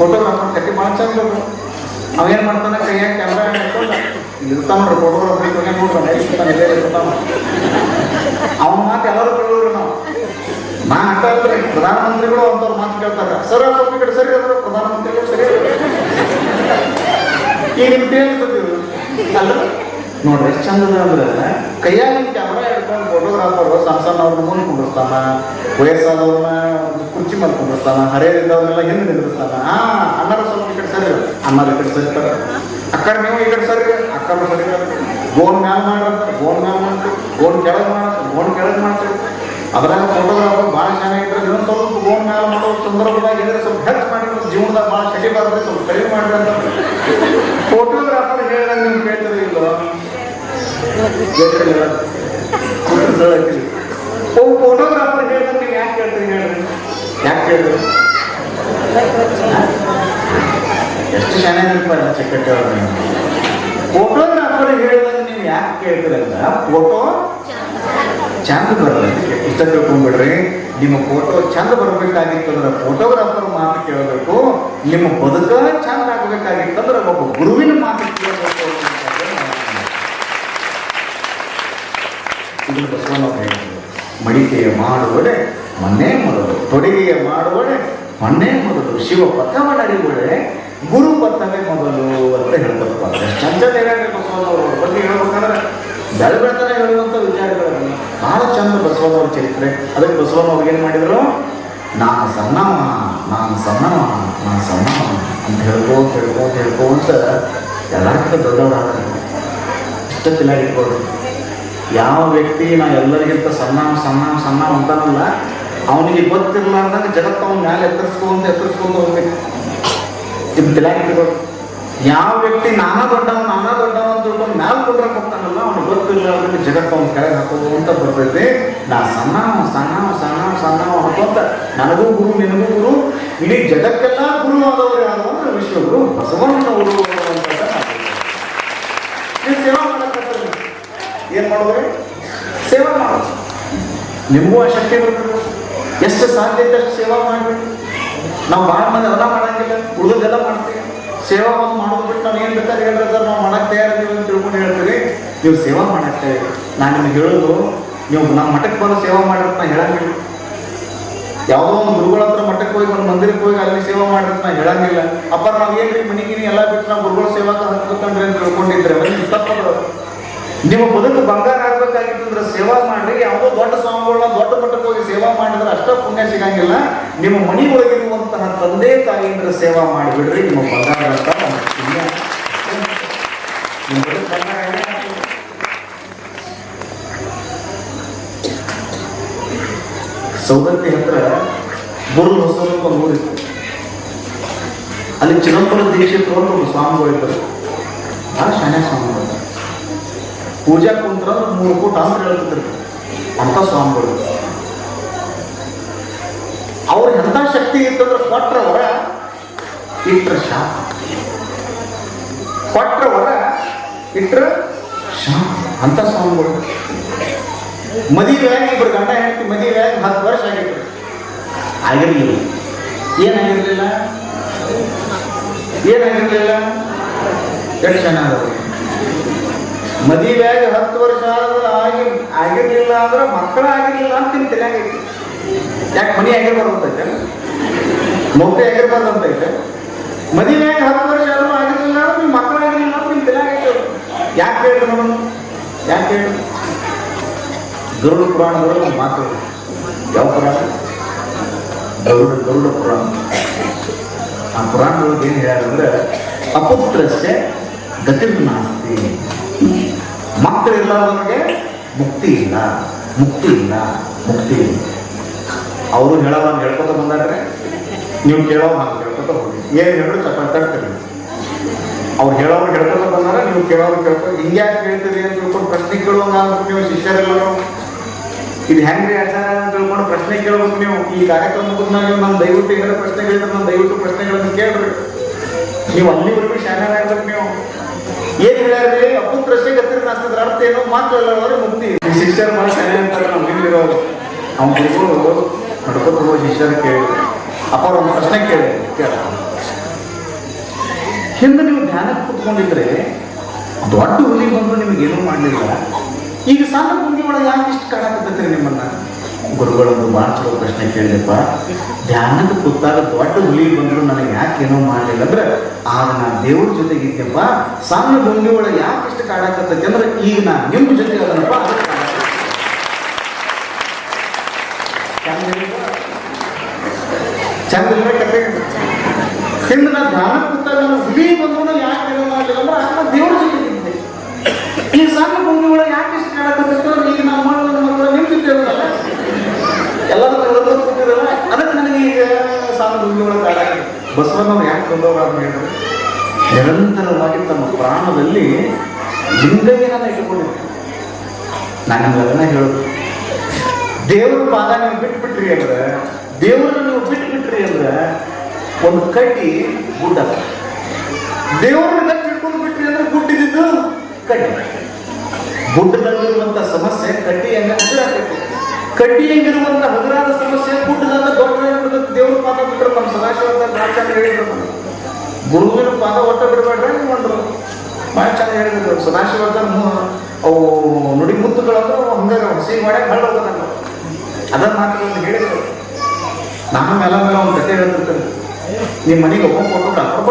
Photographer ಕಟ್ಟಿ ಭಾಳ ಚಂದ ಅವೇನ್ ಮಾಡ್ತಾನೆ ಕೈಯಾಗ ಕ್ಯಾಮ್ರಾ ಇಲ್ಲಿ ಇರ್ತಾನ ನೋಡ್ರಿ ಫೋಟೋಗ್ರಾಫರ್ ಇದ್ದಾನೆ ನೋಡ್ರಿ ಇರ್ತಾನೆ ಇಲ್ಲೇ ಇರ್ತಾನ ಅವನ ಮಾತು ಎಲ್ಲರೂ ಕೇಳೋರು ನಾವು. ನಾ ಅಂತ ಇಲ್ರಿ ಪ್ರಧಾನಮಂತ್ರಿಗಳು ಅಂತವ್ರ ಮಾತು ಕೇಳ್ತಾರೆ. ಸರ್ ಸ್ವಲ್ಪ ಕಡೆ ಸರಿ ಅಂದ್ರೆ, ಪ್ರಧಾನಮಂತ್ರಿಗಳು ಸರಿ ಈಗ ನಿಮ್ ತಿಳಿದ್ರು ಅಲ್ಲ ನೋಡ್ರಿ, ಎಷ್ಟು ಚಂದ ಅಂದ್ರೆ, ಕೈಯಾಗ ಕ್ಯಾಮ್ರಾ ಹಿಡ್ಕೊಂಡು ಫೋಟೋಗ್ರಾಫರ್ ಸಣ್ಣ ಸಣ್ಣ ಅವ್ರನ್ನ ಮುಂದೆ ಕುಂಡಿರ್ತಾನ ವಯಸ್ಸಾದವ್ರನ್ನ ಕುರ್ಚಿ ಮೇಲೆ ಕುಂಡಿರ್ತಾನ ಹರಿಯರಿದ್ದವ್ರನ್ನೆಲ್ಲ ಹಿಂದೆ ನಿಂದಿರ್ತಾನ ಆ, ಅಣ್ಣರ ಸ್ವಲ್ಪ ಈ ಕಡೆ ಸರಿ ಅಣ್ಣರ ಈ ಕಡೆ ಸರಿತಾರ ಅಕ್ಕಡ ನೀವು ಈ ಕಡೆ ಸರಿ ಅಕ್ಕಡ ಸರಿ ಗೋನ್ ಮ್ಯಾಲ ಮಾಡ್ರಂತ ಗೋನ್ ಮ್ಯಾಲ ಮಾಡ್ತೀವಿ ಗೋನ್ ಕೆಳಗೆ ಮಾಡತ್ತ ಗೋನ್ ಕೆಳಗೆ ಮಾಡ್ತೀವಿ ಅದ್ರಾಗ ಫೋಟೋಗ್ರಾಫರ್ ಭಾಳ ಚೆನ್ನಾಗಿದ್ರೆ ಇನ್ನೊಂದು ಸ್ವಲ್ಪ ಗೋನ್ ಮ್ಯಾಲ ಮಾಡೋ ಸಂದರ್ಭದಾಗ ಇದ್ರೆ ಸ್ವಲ್ಪ ಹೆಚ್ಚು ಮಾಡಿ ಜೀವನದಾಗ ಭಾಳ ಶಟಿಬಾರ್ದು ಸ್ವಲ್ಪ ಕಡಿಮೆ ಮಾಡ್ರಿ ಅಂತ. ಫೋಟೋಗ್ರಾಫರ್ ಓ ಫೋಟೋಗ್ರಾಫರ್ ಹೇಳಿದ್ರೆ ನೀವು ಯಾಕೆ ಕೇಳ್ತೀರಿ ಹೇಳ್ರಿ ಯಾಕೆ ಕೇಳಿದ್ರಿ ಎಷ್ಟು ಚೆನ್ನಾಗಿರ್ಪ ಚಕ್ಕಟ್ಟೆ ಫೋಟೋಗ್ರಾಫರ್ ಹೇಳಿದಾಗ ನೀವು ಯಾಕೆ ಕೇಳ್ತಿರಲ್ಲ ಫೋಟೋ ಚಂದ ಬರಬೇಕು ಪುಸ್ತಕ ತಿಳ್ಕೊಂಡ್ಬಿಡ್ರಿ ನಿಮ್ಮ ಫೋಟೋ ಚಂದ ಬರ್ಬೇಕಾಗಿತ್ತಂದ್ರೆ ಫೋಟೋಗ್ರಾಫರ್ ಮಾತು ಕೇಳಬೇಕು. ನಿಮ್ಮ ಬದುಕ ಚಂದ ಆಗ್ಬೇಕಾಗಿತ್ತಂದ್ರೆ ಒಬ್ಬ ಗುರುವಿನ ಮಾತು ಕೇಳಬೇಕು ಅನ್ನೋದು ಇದನ್ನು ಬಸವಣ್ಣ ಮಡಿಕೆಯ ಮಾಡುವಡೆ ಮನ್ನೇ ಮೊದಲು ತೊಡಿಗೆಯ ಮಾಡುವಡೆ ಮೊನ್ನೆ ಮೊದಲು ಶಿವ ಪಥವನಡಿವಡೆ ಗುರು ಪಥವೇ ಮೊದಲು ಅಂತ ಹೇಳ್ತಪ್ಪ ಬಸವಣ್ಣವರು ಅವ್ರ ಬಗ್ಗೆ ಹೇಳ್ಬೇಕಂದ್ರೆ ಬೆಳ ಹೇಳುವಂಥ ವಿಚಾರಗಳನ್ನು ಬಹಳ ಚಂದ ಬಸವಣ್ಣವ್ರ ಚರಿತ್ರೆ. ಅದಕ್ಕೆ ಬಸವಣ್ಣವ್ರು ಏನು ಮಾಡಿದ್ರು ನಾನು ಸಣ್ಣವ ನಾನು ಸಣ್ಣವ ನಾನು ಸಣ್ಣವ ಅಂತ ಹೇಳ್ಕೊಂತ ಹೇಳ್ಕೊಂತ ಹೇಳ್ಕೋಂತ ಎಲ್ಲ ದೊಡ್ಡವರಾಗ ಇಷ್ಟಕ್ಕೆಲ್ಲ ಇಟ್ಕೊಳ್ರಿ ಯಾವ ವ್ಯಕ್ತಿ ನಾ ಎಲ್ಲರಿಗಿಂತ ಸಣ್ಣ ಸಣ್ಣ ಸಣ್ಣ ಅಂತಾನಲ್ಲ, ಅವನಿಗೆ ಗೊತ್ತಿರ್ಲಾರ್ದಾಗ ಜಗತ್ತು ಅವನ ಮ್ಯಾಲೆ ಎತ್ತರಿಸ್ಕೊಂಡು ಎತ್ತರಿಸ್ಕೊಂಡು ಹೋಗ್ಬೇಕು. ಇದು ತಲೆಯಾಗಿ ಯಾವ ವ್ಯಕ್ತಿ ನಾನಾ ದೊಡ್ಡವ ನಾನಾ ದೊಡ್ಡವ ಅಂತ ಮ್ಯಾಲೆ ಮ್ಯಾಲ ಕೊಡ್ರಕ್ಕೆ ಹೋಗ್ತಾನಲ್ಲ, ಅವ್ನಿಗೆ ಗೊತ್ತಿರ್ಲಾರ್ದಾಗ ಜಗತ್ತು ಅವ್ನ ಕೆಳಗೆ ಹಾಕೋಂತ ಬರ್ತೈತಿ. ನಾ ಸಣ್ಣ ಸಣ್ಣ ಸಣ್ಣ ಸಣ್ಣವ ಹಾಕೋಂತ ನನಗೂ ಗುರು, ನಿನಗೂ ಗುರು, ಇಡೀ ಜಗತ್ತೆಲ್ಲ ಗುರು ಆದವರು ಯಾರು ಅಂದ್ರೆ ವಿಶ್ವಗುರು ಬಸವಣ್ಣನವರು ಅನ್ನುವಂಥದ್ದು ನೀವು ಸೇವಾ ಮಾಡಕ್ಕೆ ಏನ್ ಮಾಡೋದ್ರಿ ಸೇವಾ ಮಾಡೋದು ನಿಮಗೂ ಆ ಶಕ್ತಿ ಬರ್ತದೆ ಎಷ್ಟು ಸಾಧ್ಯತೆ ಅಷ್ಟು ಸೇವಾ ಮಾಡಬೇಕು. ನಾವು ಭಾಳ ಮಂದಿ ಎಲ್ಲ ಮಾಡಂಗಿಲ್ಲ. ಉಳಿದೆಲ್ಲ ಮಾಡ್ತೀವಿ. ಸೇವಾ ಒಂದು ಮಾಡೋದು ಬಿಟ್ಟು ನಾವು ಏನು ಬೇಕಾದ್ರೆ ಹೇಳಿದ್ರೆ ನಾವು ಮಾಡಕ್ಕೆ ತಯಾರಿದ್ದೀವಿ ಅಂತ ತಿಳ್ಕೊಂಡು ಹೇಳ್ತೀವಿ. ನೀವು ಸೇವಾ ಮಾಡಕ್ಕೆ ನಾನು ನಿಮ್ಗೆ ಹೇಳೋದು, ನೀವು ನಮ್ಮ ಮಠಕ್ಕೆ ಬಂದು ಸೇವಾ ಮಾಡಿದ್ರೆ ನಾ ಹೇಳಂಗಿಲ್ಲ. ಯಾವುದೋ ಒಂದು ಗುರುಗಳ ಹತ್ರ ಮಠಕ್ಕೆ ಹೋಗಿ ಒಂದು ಮಂದಿರಕ್ಕೆ ಹೋಗಿ ಅಲ್ಲಿ ಸೇವಾ ಮಾಡಿದ್ರೆ ನಾ ಹೇಳಂಗಿಲ್ಲ. ಅಪ್ಪ, ನಾವು ಏನ್ರಿ ಮನೆಗಿನಿ ಎಲ್ಲ ಬಿಟ್ಟು ನಾವು ಗುರುಗಳ ಸೇವಾ ಹತ್ಕೊಂಡ್ರಿ ಅಂತ ತಿಳ್ಕೊಂಡಿದ್ರೆ ತಪ್ಪದು ನಿಮ್ಮ ಬದುಕು ಬಂಗಾರ ಆಗ್ಬೇಕಾಗಿತ್ತಂದ್ರೆ ಸೇವಾ ಮಾಡ್ರಿ. ಯಾವುದೋ ದೊಡ್ಡ ಸ್ವಾಮಿಗಳನ್ನ ದೊಡ್ಡ ಮಟ್ಟಕ್ಕೆ ಹೋಗಿ ಸೇವಾ ಮಾಡಿದ್ರೆ ಅಷ್ಟ ಪುಣ್ಯ ಸಿಗಂಗಿಲ್ಲ. ನಿಮ್ಮ ಮನೆಯೊಳಗಿರುವಂತಹ ತಂದೆ ತಾಯಿಯಿಂದ ಸೇವಾ ಮಾಡಿಬಿಡ್ರಿ. ನಿಮ್ಮ ಬಂಗಾರ ಒಂದು? ಸೌದತ್ತಿ ಹತ್ರ ಬುರು ಅಂತ ಒಂದು ಊರಿತ್ತು. ಅಲ್ಲಿ ಚಿದಂಬರ ದೀಕ್ಷಿತರು ಅಂತ ಒಬ್ಬ ಸ್ವಾಮಿಗಳು ಇದ್ದರು ಭಾಳ ಶಾನೆ ಸ್ವಾಮಿಗಳು. ಪೂಜಾ ಕುಂತ್ರ ಮೂರು ಕೋಟಿ ಅಂತ ಹೇಳ್ತಿದ್ರು. ಅಂತ ಸ್ವಾಮಿಗಳು. ಅವ್ರ ಎಂಥ ಶಕ್ತಿ ಇತ್ತಂದ್ರೆ ಕೊಟ್ರ ಹೊರ ಇಟ್ರ ಶಾಪ. ಕೊಟ್ರ ಹೊರ ಇಟ್ರ ಶಾಪ ಅಂತ ಸ್ವಾಮಿಗಳು. ಮದುವೆಯಾಗಿ ಇಬ್ಬರು ಗಂಡ ಹೆಂಡತಿ ಮದುವೆಯಾಗಿ ಹತ್ತು ವರ್ಷ ಆಗಿತ್ತು ಆಗಿರಲಿಲ್ಲ. ಏನಾಗಿರಲಿಲ್ಲ? ಏನಾಗಿರಲಿಲ್ಲ? ಎಷ್ಟು ಚೆನ್ನಾಗಿ ಮದುವೆಯಾಗಿ ಹತ್ತು ವರ್ಷ ಆದ್ರೆ ಆಗಿ ಆಗಿರ್ಲಿಲ್ಲ ಅಂದ್ರೆ ಮಕ್ಕಳ ಆಗಿರ್ಲಿಲ್ಲ ಅಂತ ನಿಮ್ ತಲೆಯಾಗೈತಿ ಯಾಕೆ ಮನಿ ಆಗಿರ್ಬಾರ್ದು ಅಂತೈತೆ ನೌಕರಿ ಆಗಿರ್ಬಾರ್ದು ಅಂತೈತೆ ಮದುವೆಯಾಗಿ ಹತ್ತು ವರ್ಷ ಆದ್ರೂ ಆಗಿರ್ಲಿಲ್ಲ ಅಂದ್ರೆ ನಿಮ್ ಮಕ್ಕಳ ಆಗಿರ್ಲಿಲ್ಲ ಅಂತ ನಿಮ್ ತಲೆಯಾಗೈತೆ ಯಾಕೆ ಹೇಳ್ರಿ ನಮ್ಮ ಯಾಕೆ ಹೇಳಿ ಗರುಡ ಪುರಾಣದವರು ಮಾತು. ಯಾವ ಪುರಾಣ? ಗರುಡ ಗರುಡ ಪುರಾಣ. ಆ ಪುರಾಣದೊಳಗೆ ಏನು ಹೇಳ್ಯಾರಂದ್ರೆ, ಅಪುತ್ರಸ್ಯ ಗತಿರ್ನಾಸ್ತಿ. ಮಕ್ಕಳಿಲ್ಲದವರಿಗೆ ಮುಕ್ತಿ ಇಲ್ಲ ಮುಕ್ತಿ ಇಲ್ಲ ಮುಕ್ತಿ ಇಲ್ಲ. ಅವರು ಅಂತ ಹೇಳ್ಕೊತ ಬಂದಾದ್ರೆ ನೀವು ಕೇಳೋ ಹಾಗೆ ಹೇಳ್ಕೊತ ಹೋಗಿ. ಏನು ಹೇಳೋ ಚಪ್ಪಾಳೆ ತಡ್ತೀರಿ ಅವ್ರು ಹೇಳೋರು ಹೇಳ್ಕೊತ ಬಂದಾರೆ, ನೀವು ಕೇಳೋರು ಕೇಳ್ಕೊ ಹಿಂಗ್ಯಾಕೆ ಕೇಳ್ತೀರಿ ಅಂತ ತಿಳ್ಕೊಂಡು ಪ್ರಶ್ನೆ ನಾನು ಆಗ್ಬೇಕು ನೀವು ಶಿಷ್ಯರೆಲ್ಲರೂ. ಇದು ಹೆಂಗ್ರಿ ಆಚಾರ ಅಂತ ತಿಳ್ಕೊಂಡು ಪ್ರಶ್ನೆ ಕೇಳ್ಬೇಕು ನೀವು. ಈ ಕಾರ್ಯಕ್ರಮ ಮುಗಿದ್ಮೇಲೆ ನೀವು ನಮ್ಮ ದಯವಿಟ್ಟು ಏನಾರ ಪ್ರಶ್ನೆಗಳಿದ್ರೆ ನಮ್ಮ ದಯವಿಟ್ಟು ಪ್ರಶ್ನೆಗಳನ್ನು ಕೇಳ್ರಿ. ನೀವು ಅಲ್ಲಿವರೆಗೂ ಆಗ್ಬೇಕು ನೀವು. ಏನ್ ಹೇಳ್ಯಾರ್ರಿ? ಅಪುತ್ರಷ್ಟೇ ಗತ್ತಿರ ನಾಸ್ತಿದ್ರ ಅರ್ಥ ಏನು? ಮಾತು ಎಲ್ಲರೂ ಮುಕ್ತಿ. ಭಾಳ ಶಾನೆ ಅಂತಾರೆ ನಮ್ಮ ಇಲ್ಲಿರೋ ಅವ್ನ ಗುರುಗಳು ನಡ್ಕೊತ ಹೋಗಿ ಶಿಷ್ಯರು ಕೇಳಿ. ಅಪ್ಪ ಒಂದು ಪ್ರಶ್ನೆ ಕೇಳಿ, ಕೇಳ. ಹಿಂದೆ ನೀವು ಧ್ಯಾನಕ್ಕೆ ಕುತ್ಕೊಂಡಿದ್ರೆ ದೊಡ್ಡ ಹುಲಿ ಬಂದು ನಿಮಗೆ ಏನೂ ಮಾಡಲಿಲ್ಲ. ಈಗ ಸಣ್ಣ ಹುಲಿ ಒಳಗೆ ಯಾಕೆ ಇಷ್ಟು ಕಾಡಕತ್ತೈತ್ರಿ ನಿಮ್ಮನ್ನ? ಗುರುಗಳೊಂದು ಭಾಳ ಚಲೋ ಪ್ರಶ್ನೆ ಕೇಳಿದಪ್ಪ. ಧ್ಯಾನದ ಕೂತಾಗ ದೊಡ್ಡ ಹುಲಿ ಬಂದರೂ ನನಗೆ ಯಾಕೆ ಏನೋ ಮಾಡಲಿಲ್ಲ ಅಂದ್ರೆ ಆಗ ನಾನು ದೇವ್ರ ಜೊತೆಗಿದ್ದೆಪ್ಪ ಸಣ್ಣ ಹುಲಿ ಒಳಗೆ ಯಾಕೆ ಇಷ್ಟು ಕಾಡಕತ್ತೈತಿ ಅಂದ್ರೆ ಈಗ ನಾನು ನಿಮ್ಮ ಜೊತೆ ಅದನ್ನಪ್ಪ ಚಂದ್ರ ಕತೆ? ಹಿಂದೆ ನಾನು ಧ್ಯಾನ ಕೂತಾಗ ನಾನು ಹುಲಿ ಬಂದ್ರು ಯಾಕೆ ಏನೋ ಮಾಡಲಿಲ್ಲ ಅಂದ್ರೆ ಆಗ ನಾನು ದೇವ್ರ ಜೊತೆಗೆ ಇದ್ದೆ ಈ ಸಣ್ಣ ಭೂಮಿ ಒಳಗೆ ಯಾಕೆ ಇಷ್ಟು ಕಾಡಕತ್ತೈತಿ ಅಂದ್ರೆ ಈಗ ನಾವು ಮಾಡೋ ಮಕ್ಕಳು ನಿಮ್ಮ ಜೊತೆ ಇರೋದಲ್ಲ ಎಲ್ಲರೂ ಎಲ್ಲರೂ ಕೂತಿರಲ್ಲ ಅದಕ್ಕೆ ನನಗೆ ಈಗ ಸಣ್ಣ ಭೂಮಿ ಒಳಗೆ ಕಾಡಾಕತ್ತೆ ಬಸವಣ್ಣವ್ರು ಯಾಕೆ ಬಂದವರು ಅಂತ ಹೇಳಿದ್ರೆ, ನಿರಂತರವಾಗಿ ತಮ್ಮ ಪ್ರಾಣದಲ್ಲಿ ಲಿಂಗಯ್ಯನನ್ನು ಇಟ್ಟುಕೊಂಡಿದ್ದೆ ನಾನು ನಿಮ್ಗೆಲ್ಲ ಹೇಳೋದು. ದೇವ್ರ ಪಾದ ನೀವು ಬಿಟ್ಬಿಟ್ರಿ ಅಂದ್ರೆ, ದೇವರನ್ನು ನೀವು ಬಿಟ್ಬಿಟ್ರಿ ಅಂದ್ರೆ ಒಂದು ಕಡ್ಡಿ ಗುಡ್ಡ. ದೇವ್ರನ್ನ ಕಟ್ಟಿಟ್ಕೊಂಡು ಬಿಟ್ರಿ ಅಂದ್ರೆ ಗುಡ್ಡಿದ್ದು ಕಡ್ಡಿ. ಗುಡ್ಡದಲ್ಲಿರುವಂತ ಸಮಸ್ಯೆ ಕಡ್ಡಿ ಹೆಂಗ ಹಗುರಾಗೈತಿ ಕಡ್ಡಿ ಹೆಂಗಿರುವಂತ ಹಗುರಾದ ಸಮಸ್ಯೆ ಕೂಟದಲ್ಲ ದೊಡ್ಡ ದೇವ್ರ ಪಾದ ಬಿಟ್ಟರು ನಮ್ಮ ಸದಾಶಿವಂತ ರಾಜಚಂದ್ರ ಹೇಳಿದ್ರು. ಗುರುವಿನ ಪಾದ ಒಟ್ಟ ಬಿಡಬೇಡ್ರಿ ಭಾಳ ಚೆನ್ನಾಗಿ ಹೇಳಿದ್ರು. ಸದಾಶಿವರ್ಧನ್ ಅವು ನುಡಿ ಮುತ್ತುಗಳಂದ್ರೆ ಹಂಗೆ ಹಸಿ ಮಾಡ್ಯಾಗ ಹಳ್ಳ ಅದನ್ನ ಮಾತ್ರ ಒಂದು ಹೇಳಿದ್ರು ನಮ್ಮ ಮೇಲೆ ಒಂದು ಕತೆ ಹೇಳ್ತಿರ್ತಾರೆ. ನಿಮ್ಮ ಮನೆಗೆ ಒಬ್ಬ ಕೊಟ್ಟು ಡಾಕ್ಟರ್